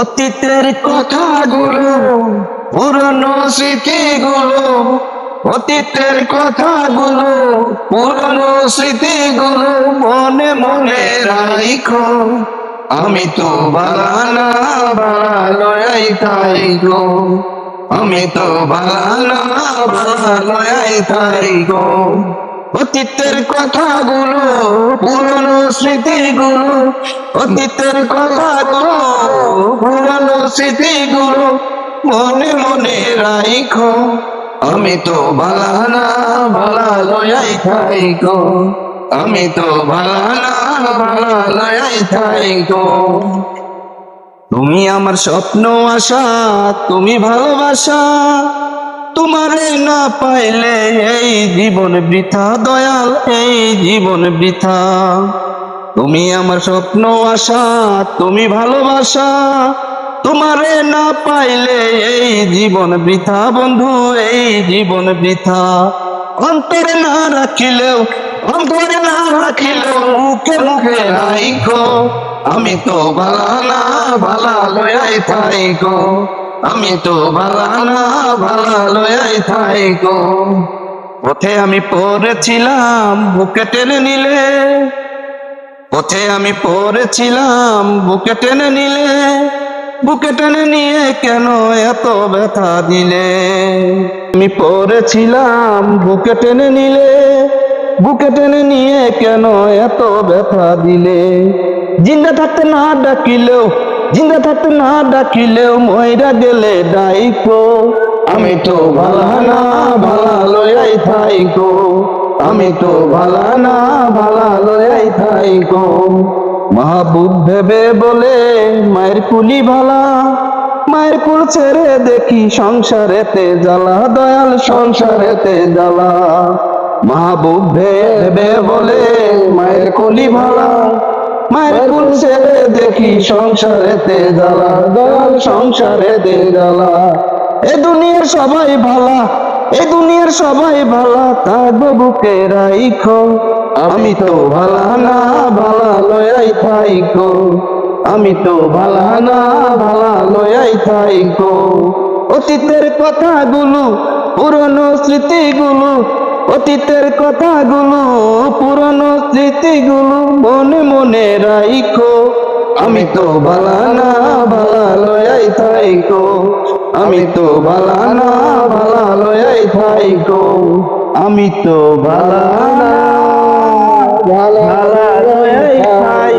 অতীতের কথাগুলো, পুরনো স্মৃতি স্মৃতিগুলো, অতীতের কথাগুলো, পুরনো স্মৃতি স্মৃতিগুলো মনে মনে রাখো আমি তো বালানা বালালয়াই তাই গো। আমি তো বালানা বালালয়াই তাই গো। অতীতের কথাগুলো, পুরনো স্মৃতিগুলো, অতীতের কথাগুলো, পুরনো স্মৃতিগুলো মনে মনে রাখো আমি তো বালানা বালা লয়াই আমি তো বালানা বালা লয়াই তুমি আমার স্বপ্ন আশা, তুমি ভালোবাসা তোমারে না পাইলে এই জীবন বৃথা, দয়াল, এই জীবন বৃথা। তুমি আমার স্বপ্ন, আশা, তুমি ভালোবাসা। তোমারে না পাইলে এই জীবন বৃথা, বন্ধু, এই জীবন বৃথা। অন্তরে না রাখিলেও, অন্তরে না রাখিলেও মুখে মুখে রাইখো আমি তো ভালা না ভালা লয়াই থাই গো। আমি তো ভালা না ভালা লয়াই থাই গো। পথে আমি পড়েছিলাম, বুকে টেনে নিলে। পথে আমি পড়েছিলাম, বুকে টেনে নিলে। বুকে টেনে নিয়ে কেন এত ব্যথা দিলে? আমি পড়েছিলাম, বুকে টেনে নিলে। বুকে টেনে নিয়ে কেন এত ব্যথা দিলে? জিন্দা থাকতে না ডাকিলেও জিন্দা থাকতে না ডাকিলেও ময়রা গেলে ডাইকো। আমি তো ভালা না, ভালা লয়াই থাইকো। আমি তো ভালা না, ভালা লয়াই থাইকো। মাহবুব ভেবে বলে, মায়ের কুলি ভালা। মায়ের কুল ছেড়ে দেখি সংসারেতে জ্বালা, দয়াল সংসারেতে জ্বালা। মাহবুব ভেবে বলে, মায়ের কুলি ভালা। মায়ের কুল ছেড়ে দেখি সংসারেতে জ্বালা, দয়াল সংসারেতে জ্বালা। এ দুনিয়ার সবাই ভালা, এ দুনিয়ার সবাই ভালা থাকব বুকে রাইখো? আমি তো ভালা না, ভালা লয়াই থাইকো। আমি তো ভালা না, ভালা লয়াই থাইকো। অতীতের কথাগুলো, পুরনো স্মৃতিগুলো, অতীতের কথাগুলো, পুরনো স্মৃতিগুলো মনে মনে রাইখো, আমি তো বালানা ভালা লয়াই থাইকো, আমি তো বালানা ভালা লয়াই থাইকো, আমি তো বালানা ভালা লয়াই থাইকো।